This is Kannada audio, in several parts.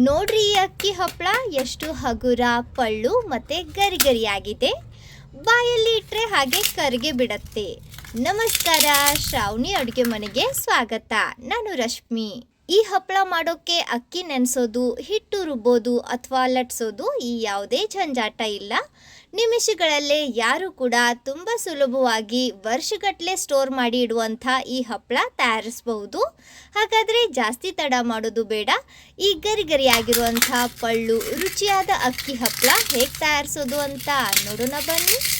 ನೋಡ್ರಿ ಈ ಅಕ್ಕಿ ಹಪ್ಪಳ ಎಷ್ಟು ಹಗುರ, ಪಳ್ಳು ಮತ್ತೆ ಗರಿ ಗರಿಯಾಗಿದೆ ಬಾಯಲ್ಲಿ ಇಟ್ಟರೆ ಹಾಗೆ ಕರಿಗೆ ಬಿಡತ್ತೆ. ನಮಸ್ಕಾರ, ಶ್ರಾವಣಿ ಅಡುಗೆ ಮನೆಗೆ ಸ್ವಾಗತ. ನಾನು ರಶ್ಮಿ. ಈ ಹಪ್ಪಳ ಮಾಡೋಕ್ಕೆ ಅಕ್ಕಿ ನೆನೆಸೋದು, ಹಿಟ್ಟು ರುಬ್ಬೋದು ಅಥವಾ ಲಟ್ಸೋದು ಈ ಯಾವುದೇ ಜಂಜಾಟ ಇಲ್ಲ. ನಿಮಿಷಗಳಲ್ಲೇ ಯಾರು ಕೂಡ ತುಂಬ ಸುಲಭವಾಗಿ ವರ್ಷಗಟ್ಟಲೆ ಸ್ಟೋರ್ ಮಾಡಿ ಇಡುವಂಥ ಈ ಹಪ್ಪಳ ತಯಾರಿಸಬಹುದು. ಹಾಗಾದರೆ ಜಾಸ್ತಿ ತಡ ಮಾಡೋದು ಬೇಡ. ಈ ಗರಿ ಗರಿಯಾಗಿರುವಂಥ ಪಳ್ಳು, ರುಚಿಯಾದ ಅಕ್ಕಿ ಹಪ್ಪಳ ಹೇಗೆ ತಯಾರಿಸೋದು ಅಂತ ನೋಡೋಣ ಬನ್ನಿ.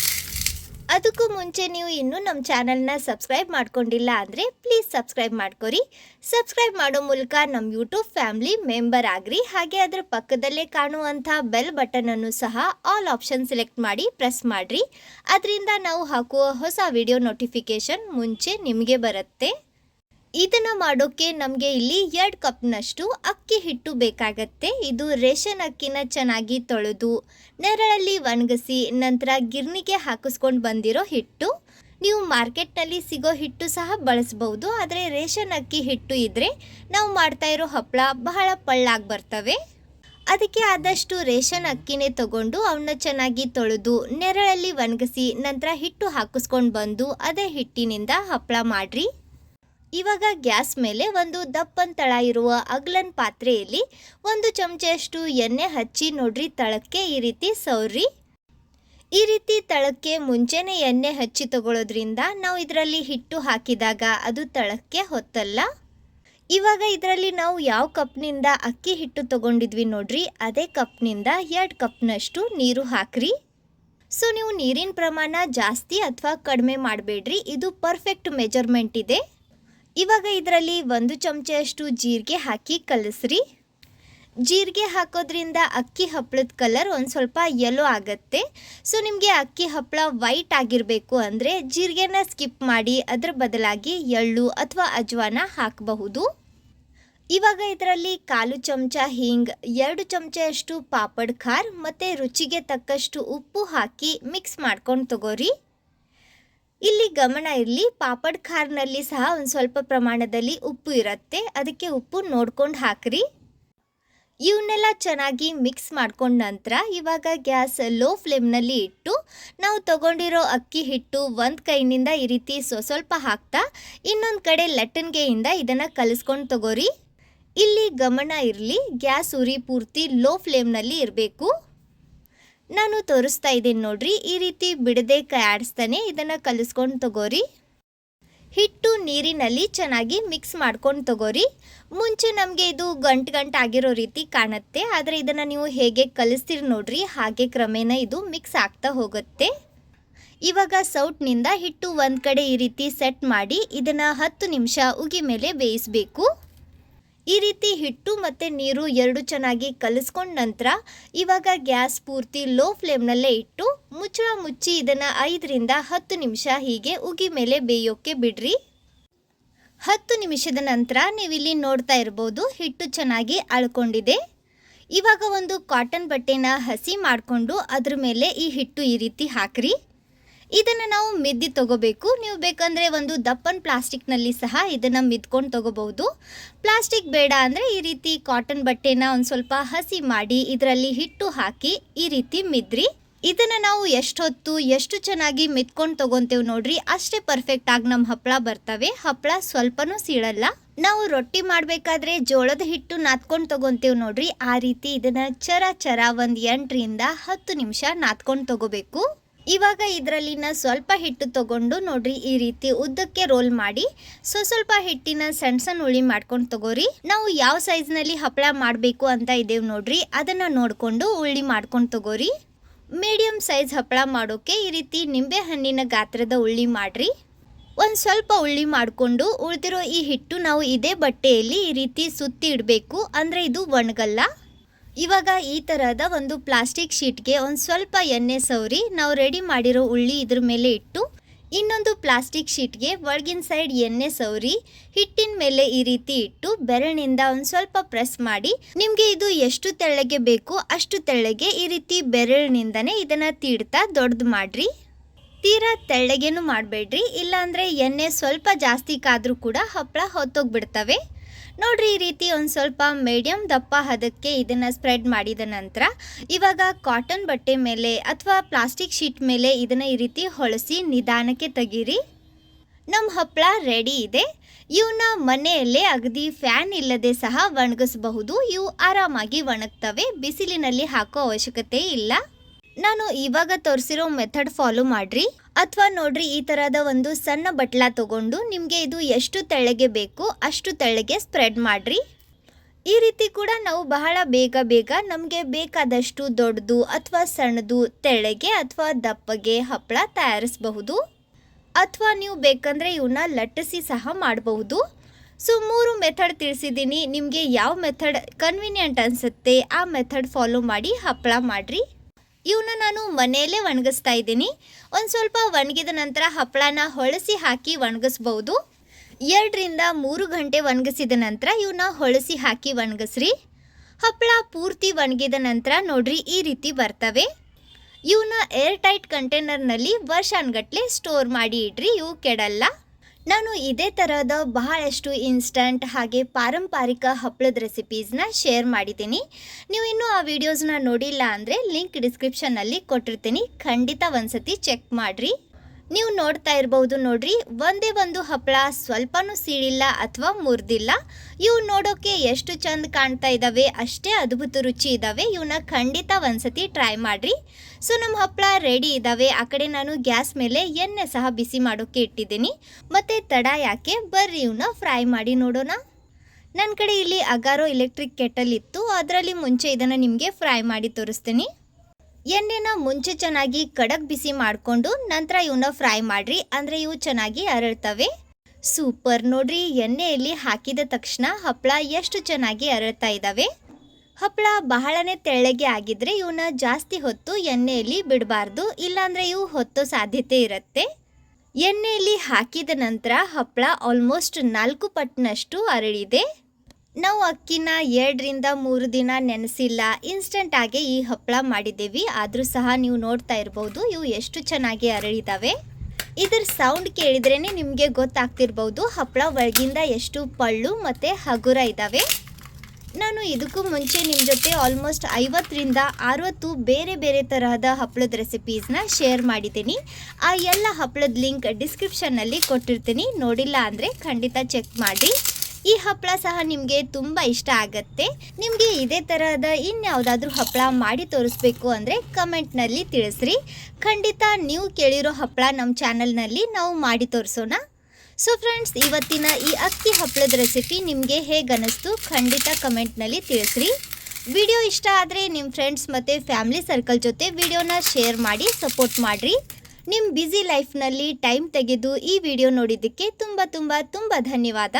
ಅದಕ್ಕೂ ಮುಂಚೆ ನೀವು ಇನ್ನೂ ನಮ್ಮ ಚಾನಲ್ನ ಸಬ್ಸ್ಕ್ರೈಬ್ ಮಾಡ್ಕೊಂಡಿಲ್ಲ ಅಂದರೆ ಪ್ಲೀಸ್ ಸಬ್ಸ್ಕ್ರೈಬ್ ಮಾಡ್ಕೊರಿ. ಸಬ್ಸ್ಕ್ರೈಬ್ ಮಾಡೋ ಮೂಲಕ ನಮ್ಮ ಯೂಟ್ಯೂಬ್ ಫ್ಯಾಮಿಲಿ ಮೆಂಬರ್ ಆಗ್ರಿ. ಹಾಗೆ ಅದರ ಪಕ್ಕದಲ್ಲೇ ಕಾಣುವಂಥ ಬೆಲ್ ಬಟನನ್ನು ಸಹ ಆಲ್ ಆಪ್ಷನ್ ಸೆಲೆಕ್ಟ್ ಮಾಡಿ ಪ್ರೆಸ್ ಮಾಡಿರಿ. ಅದರಿಂದ ನಾವು ಹಾಕುವ ಹೊಸ ವಿಡಿಯೋ ನೋಟಿಫಿಕೇಷನ್ ಮುಂಚೆ ನಿಮಗೆ ಬರುತ್ತೆ. ಇದನ್ನ ಮಾಡೋಕ್ಕೆ ನಮಗೆ ಇಲ್ಲಿ ಎರಡು ಕಪ್ನಷ್ಟು ಅಕ್ಕಿ ಹಿಟ್ಟು ಬೇಕಾಗತ್ತೆ. ಇದು ರೇಷನ್ ಅಕ್ಕಿನ ಚೆನ್ನಾಗಿ ತೊಳೆದು, ನೆರಳಲ್ಲಿ ಒಣಗಿಸಿ, ನಂತರ ಗಿರ್ನಿಗೆ ಹಾಕಿಸ್ಕೊಂಡು ಬಂದಿರೋ ಹಿಟ್ಟು. ನೀವು ಮಾರ್ಕೆಟ್ನಲ್ಲಿ ಸಿಗೋ ಹಿಟ್ಟು ಸಹ ಬಳಸ್ಬೋದು ಆದರೆ ರೇಷನ್ ಅಕ್ಕಿ ಹಿಟ್ಟು ಇದ್ದರೆ ನಾವು ಮಾಡ್ತಾ ಇರೋ ಹಪ್ಪಳ ಬಹಳ ಪಳ್ಳಾಗಿ ಬರ್ತವೆ. ಅದಕ್ಕೆ ಆದಷ್ಟು ರೇಷನ್ ಅಕ್ಕಿನೇ ತಗೊಂಡು ಅವನ್ನ ಚೆನ್ನಾಗಿ ತೊಳೆದು, ನೆರಳಲ್ಲಿ ಒಣಗಿಸಿ, ನಂತರ ಹಿಟ್ಟು ಹಾಕಿಸ್ಕೊಂಡು ಬಂದು ಅದೇ ಹಿಟ್ಟಿನಿಂದ ಹಪ್ಪಳ ಮಾಡ್ರಿ. ಇವಾಗ ಗ್ಯಾಸ್ ಮೇಲೆ ಒಂದು ದಪ್ಪನ್ ತಳ ಇರುವ ಅಗ್ಲನ್ ಪಾತ್ರೆಯಲ್ಲಿ ಒಂದು ಚಮಚಷ್ಟು ಎಣ್ಣೆ ಹಚ್ಚಿ ನೋಡ್ರಿ ತಳಕ್ಕೆ ಈ ರೀತಿ ಸೌರಿ ಈ ರೀತಿ ತಳಕ್ಕೆ ಮುಂಚೆನೆ ಎಣ್ಣೆ ಹಚ್ಚಿ ತಗೊಳ್ಳೋದ್ರಿಂದ ನಾವು ಇದರಲ್ಲಿ ಹಿಟ್ಟು ಹಾಕಿದಾಗ ಅದು ತಳಕ್ಕೆ ಹೊತ್ತಲ್ಲ. ಇವಾಗ ಇದರಲ್ಲಿ ನಾವು ಯಾವ ಕಪ್ನಿಂದ ಅಕ್ಕಿ ಹಿಟ್ಟು ತಗೊಂಡಿದ್ವಿ ನೋಡ್ರಿ, ಅದೇ ಕಪ್ನಿಂದ ಎರಡು ಕಪ್ನಷ್ಟು ನೀರು ಹಾಕ್ರಿ. ಸೊ, ನೀವು ನೀರಿನ ಪ್ರಮಾಣ ಜಾಸ್ತಿ ಅಥವಾ ಕಡಿಮೆ ಮಾಡಬೇಡ್ರಿ, ಇದು ಪರ್ಫೆಕ್ಟ್ ಮೆಜರ್ಮೆಂಟ್ ಇದೆ. ಇವಾಗ ಇದರಲ್ಲಿ ಒಂದು ಚಮಚೆಯಷ್ಟು ಜೀರಿಗೆ ಹಾಕಿ ಕಲಸ್ರಿ. ಜೀರಿಗೆ ಹಾಕೋದ್ರಿಂದ ಅಕ್ಕಿ ಹಪ್ಪಳದ ಕಲರ್ ಒಂದು ಸ್ವಲ್ಪ ಯೆಲ್ಲೋ ಆಗುತ್ತೆ. ಸೊ ನಿಮಗೆ ಅಕ್ಕಿ ಹಪ್ಪಳ ವೈಟ್ ಆಗಿರಬೇಕು ಅಂದರೆ ಜೀರಿಗೆನ ಸ್ಕಿಪ್ ಮಾಡಿ ಅದರ ಬದಲಾಗಿ ಎಳ್ಳು ಅಥವಾ ಅಜ್ವಾನ ಹಾಕಬಹುದು. ಇವಾಗ ಇದರಲ್ಲಿ ಕಾಲು ಚಮಚ ಹಿಂಗ್, ಎರಡು ಚಮಚಷ್ಟು ಪಾಪಡ್ ಖಾರ್ ಮತ್ತು ರುಚಿಗೆ ತಕ್ಕಷ್ಟು ಉಪ್ಪು ಹಾಕಿ ಮಿಕ್ಸ್ ಮಾಡ್ಕೊಂಡು ತಗೋರಿ. ಇಲ್ಲಿ ಗಮನ ಇರಲಿ, ಪಾಪಡ್ ಖಾರ್ನಲ್ಲಿ ಸಹ ಒಂದು ಸ್ವಲ್ಪ ಪ್ರಮಾಣದಲ್ಲಿ ಉಪ್ಪು ಇರುತ್ತೆ. ಅದಕ್ಕೆ ಉಪ್ಪು ನೋಡ್ಕೊಂಡು ಹಾಕ್ರಿ. ಇವನ್ನೆಲ್ಲ ಚೆನ್ನಾಗಿ ಮಿಕ್ಸ್ ಮಾಡ್ಕೊಂಡ ನಂತರ ಇವಾಗ ಗ್ಯಾಸ್ ಲೋ ಫ್ಲೇಮ್ನಲ್ಲಿ ಇಟ್ಟು, ನಾವು ತಗೊಂಡಿರೋ ಅಕ್ಕಿ ಹಿಟ್ಟು ಒಂದು ಕೈನಿಂದ ಈ ರೀತಿ ಸ್ವ ಸ್ವಲ್ಪ ಹಾಕ್ತಾ, ಇನ್ನೊಂದು ಕಡೆ ಲಟ್ಟಣಿಗೆಯಿಂದ ಇದನ್ನು ಕಲಿಸ್ಕೊಂಡು ತಗೋರಿ. ಇಲ್ಲಿ ಗಮನ ಇರಲಿ, ಗ್ಯಾಸ್ ಉರಿ ಪೂರ್ತಿ ಲೋ ಫ್ಲೇಮ್ನಲ್ಲಿ ಇರಬೇಕು. ನಾನು ತೋರಿಸ್ತಾ ಇದ್ದೀನಿ ನೋಡ್ರಿ, ಈ ರೀತಿ ಬಿಡದೆ ಆಡಿಸ್ತಾನೆ ಇದನ್ನು ಕಲಿಸ್ಕೊಂಡು ತಗೋರಿ. ಹಿಟ್ಟು ನೀರಿನಲ್ಲಿ ಚೆನ್ನಾಗಿ ಮಿಕ್ಸ್ ಮಾಡ್ಕೊಂಡು ತಗೋರಿ. ಮುಂಚೆ ನಮಗೆ ಇದು ಗಂಟು ಗಂಟು ಆಗಿರೋ ರೀತಿ ಕಾಣುತ್ತೆ, ಆದರೆ ಇದನ್ನು ನೀವು ಹೇಗೆ ಕಲಿಸ್ತೀರಿ ನೋಡ್ರಿ, ಹಾಗೆ ಕ್ರಮೇಣ ಇದು ಮಿಕ್ಸ್ ಆಗ್ತಾ ಹೋಗುತ್ತೆ. ಇವಾಗ ಸೌಟ್ನಿಂದ ಹಿಟ್ಟು ಒಂದು ಕಡೆ ಈ ರೀತಿ ಸೆಟ್ ಮಾಡಿ ಇದನ್ನು ಹತ್ತು ನಿಮಿಷ ಉಗಿ ಮೇಲೆ ಬೇಯಿಸಬೇಕು. ಈ ರೀತಿ ಹಿಟ್ಟು ಮತ್ತು ನೀರು ಎರಡು ಚೆನ್ನಾಗಿ ಕಲಿಸ್ಕೊಂಡ ನಂತರ ಇವಾಗ ಗ್ಯಾಸ್ ಪೂರ್ತಿ ಲೋ ಫ್ಲೇಮ್ನಲ್ಲೇ ಇಟ್ಟು ಮುಚ್ಚಳ ಮುಚ್ಚಿ ಇದನ್ನು ಐದರಿಂದ ಹತ್ತು ನಿಮಿಷ ಹೀಗೆ ಉಗಿ ಮೇಲೆ ಬೇಯೋಕ್ಕೆ ಬಿಡ್ರಿ. ಹತ್ತು ನಿಮಿಷದ ನಂತರ ನೀವಿಲ್ಲಿ ನೋಡ್ತಾ ಇರ್ಬೋದು ಹಿಟ್ಟು ಚೆನ್ನಾಗಿ ಅಳ್ಕೊಂಡಿದೆ. ಇವಾಗ ಒಂದು ಕಾಟನ್ ಬಟ್ಟೆನ ಹಸಿ ಮಾಡಿಕೊಂಡು ಅದ್ರ ಮೇಲೆ ಈ ಹಿಟ್ಟು ಈ ರೀತಿ ಹಾಕ್ರಿ. ಇದನ್ನು ನಾವು ಮಿದ್ದಿ ತಗೋಬೇಕು. ನೀವು ಬೇಕಂದರೆ ಒಂದು ದಪ್ಪನ ಪ್ಲಾಸ್ಟಿಕ್ನಲ್ಲಿ ಸಹ ಇದನ್ನು ಮಿದ್ಕೊಂಡು ತಗೋಬಹುದು. ಪ್ಲಾಸ್ಟಿಕ್ ಬೇಡ ಅಂದರೆ ಈ ರೀತಿ ಕಾಟನ್ ಬಟ್ಟೆನ ಒಂದು ಸ್ವಲ್ಪ ಹಸಿ ಮಾಡಿ ಇದರಲ್ಲಿ ಹಿಟ್ಟು ಹಾಕಿ ಈ ರೀತಿ ಮಿದ್ರಿ. ಇದನ್ನು ನಾವು ಎಷ್ಟು ಹೊತ್ತು, ಎಷ್ಟು ಚೆನ್ನಾಗಿ ಮಿತ್ಕೊಂಡು ತಗೊಂತೇವೆ ನೋಡ್ರಿ, ಅಷ್ಟೇ ಪರ್ಫೆಕ್ಟ್ ಆಗಿ ನಮ್ಮ ಹಪ್ಪಳ ಬರ್ತವೆ. ಹಪ್ಪಳ ಸ್ವಲ್ಪನೂ ಸೀಳಲ್ಲ. ನಾವು ರೊಟ್ಟಿ ಮಾಡಬೇಕಾದ್ರೆ ಜೋಳದ ಹಿಟ್ಟು ನಾದ್ಕೊಂಡು ತಗೊಂತೇವೆ ನೋಡ್ರಿ, ಆ ರೀತಿ ಇದನ್ನ ಚರ ಚರ ಒಂದು ಎಂಟರಿಂದ ಹತ್ತು ನಿಮಿಷ ನಾದ್ಕೊಂಡು ತಗೋಬೇಕು. ಇವಾಗ ಇದರಲ್ಲಿನ ಸ್ವಲ್ಪ ಹಿಟ್ಟು ತಗೊಂಡು ನೋಡ್ರಿ ಈ ರೀತಿ ಉದ್ದಕ್ಕೆ ರೋಲ್ ಮಾಡಿ, ಸೊ ಸ್ವಲ್ಪ ಹಿಟ್ಟಿನ ಸಣ್ಣ ಸಣ್ಣ ಉಳಿ ಮಾಡ್ಕೊಂಡು ತಗೋರಿ. ನಾವು ಯಾವ ಸೈಜ್ನಲ್ಲಿ ಹಪ್ಪಳ ಮಾಡಬೇಕು ಅಂತ ಇದೇವ್ ನೋಡ್ರಿ, ಅದನ್ನ ನೋಡಿಕೊಂಡು ಉಳ್ಳಿ ಮಾಡ್ಕೊಂಡು ತಗೋರಿ. ಮೀಡಿಯಂ ಸೈಜ್ ಹಪ್ಪಳ ಮಾಡೋಕೆ ಈ ರೀತಿ ನಿಂಬೆ ಹಣ್ಣಿನ ಗಾತ್ರದ ಉಳ್ಳಿ ಮಾಡ್ರಿ. ಒಂದು ಸ್ವಲ್ಪ ಉಳ್ಳಿ ಮಾಡಿಕೊಂಡು ಉಳಿದಿರೋ ಈ ಹಿಟ್ಟು ನಾವು ಇದೇ ಬಟ್ಟೆಯಲ್ಲಿ ಈ ರೀತಿ ಸುತ್ತಿ ಇಡಬೇಕು, ಅಂದರೆ ಇದು ಒಣಗಲ್ಲ. ಇವಾಗ ಈ ಥರದ ಒಂದು ಪ್ಲಾಸ್ಟಿಕ್ ಶೀಟ್ಗೆ ಒಂದು ಸ್ವಲ್ಪ ಎಣ್ಣೆ ಸವರಿ, ನಾವು ರೆಡಿ ಮಾಡಿರೋ ಉಳ್ಳಿ ಇದ್ರ ಮೇಲೆ ಇಟ್ಟು, ಇನ್ನೊಂದು ಪ್ಲಾಸ್ಟಿಕ್ ಶೀಟ್ಗೆ ಒಳಗಿನ ಸೈಡ್ ಎಣ್ಣೆ ಸವರಿ, ಹಿಟ್ಟಿನ ಮೇಲೆ ಈ ರೀತಿ ಇಟ್ಟು ಬೆರಳಿನಿಂದ ಒಂದು ಸ್ವಲ್ಪ ಪ್ರೆಸ್ ಮಾಡಿ, ನಿಮಗೆ ಇದು ಎಷ್ಟು ತೆಳ್ಳಗೆ ಬೇಕು ಅಷ್ಟು ತೆಳ್ಳಗೆ ಈ ರೀತಿ ಬೆರಳಿನಿಂದನೇ ಇದನ್ನು ತೀಡ್ತಾ ದೊಡ್ಡದು ಮಾಡ್ರಿ. ತೀರಾ ತೆಳ್ಳಗೇನು ಮಾಡಬೇಡ್ರಿ, ಇಲ್ಲಾಂದರೆ ಎಣ್ಣೆ ಸ್ವಲ್ಪ ಜಾಸ್ತಿ ಕಾದ್ರೂ ಕೂಡ ಹಪ್ಪಳ ಹೊತ್ತೋಗ್ಬಿಡ್ತವೆ. ನೋಡ್ರಿ ಈ ರೀತಿ ಒಂದು ಸ್ವಲ್ಪ ಮೀಡಿಯಮ್ ದಪ್ಪ ಹದಕ್ಕೆ ಇದನ್ನು ಸ್ಪ್ರೆಡ್ ಮಾಡಿದ ನಂತರ ಇವಾಗ ಕಾಟನ್ ಬಟ್ಟೆ ಮೇಲೆ ಅಥವಾ ಪ್ಲಾಸ್ಟಿಕ್ ಶೀಟ್ ಮೇಲೆ ಇದನ್ನು ಈ ರೀತಿ ಹೊಳಸಿ ನಿಧಾನಕ್ಕೆ ತೆಗೀರಿ. ನಮ್ಮ ಹಪ್ಪಳ ರೆಡಿ ಇದೆ. ಇವನ್ನ ಮನೆಯಲ್ಲೇ ಅಗದಿ ಫ್ಯಾನ್ ಇಲ್ಲದೆ ಸಹ ಒಣಗಿಸಬಹುದು. ಇವು ಆರಾಮಾಗಿ ಒಣಗ್ತವೆ. ಬಿಸಿಲಿನಲ್ಲಿ ಹಾಕೋ ಅವಶ್ಯಕತೆ ಇಲ್ಲ. ನಾನು ಇವಾಗ ತೋರಿಸಿರೋ ಮೆಥಡ್ ಫಾಲೋ ಮಾಡ್ರಿ. ಅಥವಾ ನೋಡ್ರಿ ಈ ತರಹದ ಒಂದು ಸಣ್ಣ ಬಟ್ಲ ತಗೊಂಡು ನಿಮಗೆ ಇದು ಎಷ್ಟು ತೆಳ್ಳಗೆ ಬೇಕು ಅಷ್ಟು ತೆಳ್ಳಗೆ ಸ್ಪ್ರೆಡ್ ಮಾಡ್ರಿ. ಈ ರೀತಿ ಕೂಡ ನಾವು ಬಹಳ ಬೇಗ ಬೇಗ ನಮಗೆ ಬೇಕಾದಷ್ಟು ದೊಡ್ಡದು ಅಥವಾ ಸಣ್ಣದು ತೆಳ್ಳಗೆ ಅಥವಾ ದಪ್ಪಗೆ ಹಪ್ಪಳ ತಯಾರಿಸಬಹುದು. ಅಥವಾ ನೀವು ಬೇಕಂದ್ರೆ ಇವನ್ನ ಲಟ್ಟಿಸಿ ಸಹ ಮಾಡಬಹುದು. ಸೊ, ಮೂರು ಮೆಥಡ್ ತಿಳಿಸಿದ್ದೀನಿ. ನಿಮಗೆ ಯಾವ ಮೆಥಡ್ ಕನ್ವಿನಿಯೆಂಟ್ ಅನಿಸುತ್ತೆ ಆ ಮೆಥಡ್ ಫಾಲೋ ಮಾಡಿ ಹಪ್ಪಳ ಮಾಡಿರಿ. ಇವನ್ನ ನಾನು ಮನೆಯಲ್ಲೇ ಒಣಗಿಸ್ತಾ ಇದ್ದೀನಿ. ಒಂದು ಸ್ವಲ್ಪ ಒಣಗಿದ ನಂತರ ಹಪ್ಪಳನ ಹೊಳಸಿ ಹಾಕಿ ಒಣಗಿಸ್ಬೋದು. ಎರಡರಿಂದ ಮೂರು ಗಂಟೆ ಒಣಗಿಸಿದ ನಂತರ ಇವನ್ನ ಹೊಳಸಿ ಹಾಕಿ ಒಣಗಿಸ್ರಿ. ಹಪ್ಪಳ ಪೂರ್ತಿ ಒಣಗಿದ ನಂತರ ನೋಡ್ರಿ ಈ ರೀತಿ ಬರ್ತವೆ. ಇವನ್ನ ಏರ್ ಟೈಟ್ ಕಂಟೈನರ್ನಲ್ಲಿ ವರ್ಷಾನ್ಗಟ್ಟಲೆ ಸ್ಟೋರ್ ಮಾಡಿ ಇಡ್ರಿ ಇವು ಕೆಡಲ್ಲ. ನಾನು ಇದೇ ಥರದ ಬಹಳಷ್ಟು ಇನ್ಸ್ಟಂಟ್ ಹಾಗೆ ಪಾರಂಪರಿಕ ಹಪ್ಪಳದ ರೆಸಿಪೀಸ್ನ ಶೇರ್ ಮಾಡಿದ್ದೀನಿ. ನೀವು ಇನ್ನೂ ಆ ವಿಡಿಯೋಸ್ನ ನೋಡಿಲ್ಲ ಅಂದರೆ ಲಿಂಕ್ ಡಿಸ್ಕ್ರಿಪ್ಷನ್ನಲ್ಲಿ ಕೊಟ್ಟಿರ್ತೀನಿ. ಖಂಡಿತ ಒಂದ್ಸತಿ ಚೆಕ್ ಮಾಡಿರಿ. ನೀವು ನೋಡ್ತಾ ಇರಬಹುದು ನೋಡ್ರಿ, ಒಂದೇ ಒಂದು ಹಪ್ಪಳ ಸ್ವಲ್ಪನೂ ಸೀಳಿಲ್ಲ ಅಥವಾ ಮುರಿದಿಲ್ಲ. ಇವು ನೋಡೋಕೆ ಎಷ್ಟು ಚಂದ ಕಾಣ್ತಾ ಇದ್ದಾವೆ ಅಷ್ಟೇ ಅದ್ಭುತ ರುಚಿ ಇದ್ದಾವೆ ಇವನ್ನ ಖಂಡಿತ ಒಂದ್ಸತಿ ಟ್ರೈ ಮಾಡಿರಿ. ಸೊ, ನಮ್ಮ ಹಪ್ಪಳ ರೆಡಿ ಇದ್ದಾವೆ ಆ ಕಡೆ ನಾನು ಗ್ಯಾಸ್ ಮೇಲೆ ಎಣ್ಣೆ ಸಹ ಬಿಸಿ ಮಾಡೋಕ್ಕೆ ಇಟ್ಟಿದ್ದೀನಿ. ಮತ್ತೆ ತಡ ಯಾಕೆ, ಬರ್ರಿ ಇವನ್ನ ಫ್ರೈ ಮಾಡಿ ನೋಡೋಣ. ನನ್ನ ಕಡೆ ಇಲ್ಲಿ ಅಗಾರೋ ಎಲೆಕ್ಟ್ರಿಕ್ ಕೆಟಲ್ ಇತ್ತು, ಅದರಲ್ಲಿ ಮುಂಚೆ ಇದನ್ನು ನಿಮಗೆ ಫ್ರೈ ಮಾಡಿ ತೋರಿಸ್ತೀನಿ. ಎಣ್ಣೆನ ಮುಂಚೆ ಚೆನ್ನಾಗಿ ಕಡಕ್ ಬಿಸಿ ಮಾಡಿಕೊಂಡು ನಂತರ ಇವನ್ನ ಫ್ರೈ ಮಾಡ್ರಿ. ಅಂದರೆ ಇವು ಚೆನ್ನಾಗಿ ಅರಳ್ತವೆ. ಸೂಪರ್ ನೋಡ್ರಿ, ಎಣ್ಣೆಯಲ್ಲಿ ಹಾಕಿದ ತಕ್ಷಣ ಹಪ್ಪಳ ಎಷ್ಟು ಚೆನ್ನಾಗಿ ಅರಳ್ತಾ ಇದ್ದಾವೆ ಹಪ್ಪಳ ಬಹಳನೇ ತೆಳ್ಳಗೆ ಆಗಿದ್ರೆ ಇವನ್ನ ಜಾಸ್ತಿ ಹೊತ್ತು ಎಣ್ಣೆಯಲ್ಲಿ ಬಿಡಬಾರ್ದು, ಇಲ್ಲಾಂದ್ರೆ ಇವು ಹೊತ್ತೋ ಸಾಧ್ಯತೆ ಇರುತ್ತೆ. ಎಣ್ಣೆಯಲ್ಲಿ ಹಾಕಿದ ನಂತರ ಹಪ್ಪಳ ಆಲ್ಮೋಸ್ಟ್ ನಾಲ್ಕು ಪಟ್ಟಿನಷ್ಟು ಅರಳಿದೆ. ನಾವು ಅಕ್ಕಿನ ಎರಡರಿಂದ ಮೂರು ದಿನ ನೆನೆಸಿಲ್ಲ. ಇನ್ಸ್ಟೆಂಟ್ ಆಗಿ ಈ ಹಪ್ಪಳ ಮಾಡಿದ್ದೀವಿ. ಆದರೂ ಸಹ ನೀವು ನೋಡ್ತಾ ಇರ್ಬೋದು, ಇವು ಎಷ್ಟು ಚೆನ್ನಾಗಿ ಅರಳಿದಾವೆ. ಇದರ ಸೌಂಡ್ ಕೇಳಿದ್ರೇ ನಿಮಗೆ ಗೊತ್ತಾಗ್ತಿರ್ಬೋದು, ಹಪ್ಪಳ ಒಳಗಿಂದ ಎಷ್ಟು ಪಳ್ಳು ಮತ್ತು ಹಗುರ ಇದ್ದಾವೆ ನಾನು ಇದಕ್ಕೂ ಮುಂಚೆ ನಿಮ್ಮ ಜೊತೆ ಆಲ್ಮೋಸ್ಟ್ ಐವತ್ತರಿಂದ ಅರವತ್ತು ಬೇರೆ ಬೇರೆ ತರಹದ ಹಪ್ಪಳದ ರೆಸಿಪೀಸ್ನ ಶೇರ್ ಮಾಡಿದ್ದೀನಿ. ಆ ಎಲ್ಲ ಹಪ್ಪಳದ ಲಿಂಕ್ ಡಿಸ್ಕ್ರಿಪ್ಷನ್ನಲ್ಲಿ ಕೊಟ್ಟಿರ್ತೀನಿ. ನೋಡಿಲ್ಲ ಅಂದರೆ ಖಂಡಿತ ಚೆಕ್ ಮಾಡಿ. ಈ ಹಪ್ಪಳ ಸಹ ನಿಮಗೆ ತುಂಬ ಇಷ್ಟ ಆಗತ್ತೆ. ನಿಮಗೆ ಇದೇ ತರಹದ ಇನ್ಯಾವುದಾದ್ರೂ ಹಪ್ಪಳ ಮಾಡಿ ತೋರಿಸ್ಬೇಕು ಅಂದರೆ ಕಮೆಂಟ್ನಲ್ಲಿ ತಿಳಿಸ್ರಿ. ಖಂಡಿತ ನೀವು ಕೇಳಿರೋ ಹಪ್ಪಳ ನಮ್ಮ ಚಾನಲ್ನಲ್ಲಿ ನಾವು ಮಾಡಿ ತೋರಿಸೋಣ. ಸೊ ಫ್ರೆಂಡ್ಸ್ ಇವತ್ತಿನ ಈ ಅಕ್ಕಿ ಹಪ್ಪಳದ ರೆಸಿಪಿ ನಿಮಗೆ ಹೇಗೆ ಅನ್ನಿಸ್ತು ಖಂಡಿತ ಕಮೆಂಟ್ನಲ್ಲಿ ತಿಳಿಸ್ರಿ. ವಿಡಿಯೋ ಇಷ್ಟ ಆದರೆ ನಿಮ್ಮ ಫ್ರೆಂಡ್ಸ್ ಮತ್ತು ಫ್ಯಾಮಿಲಿ ಸರ್ಕಲ್ ಜೊತೆ ವಿಡಿಯೋನ ಶೇರ್ ಮಾಡಿ ಸಪೋರ್ಟ್ ಮಾಡಿರಿ. ನಿಮ್ಮ ಬ್ಯುಸಿ ಲೈಫ್ನಲ್ಲಿ ಟೈಮ್ ತೆಗೆದು ಈ ವಿಡಿಯೋ ನೋಡಿದ್ದಕ್ಕೆ ತುಂಬ ತುಂಬ ತುಂಬ ಧನ್ಯವಾದ.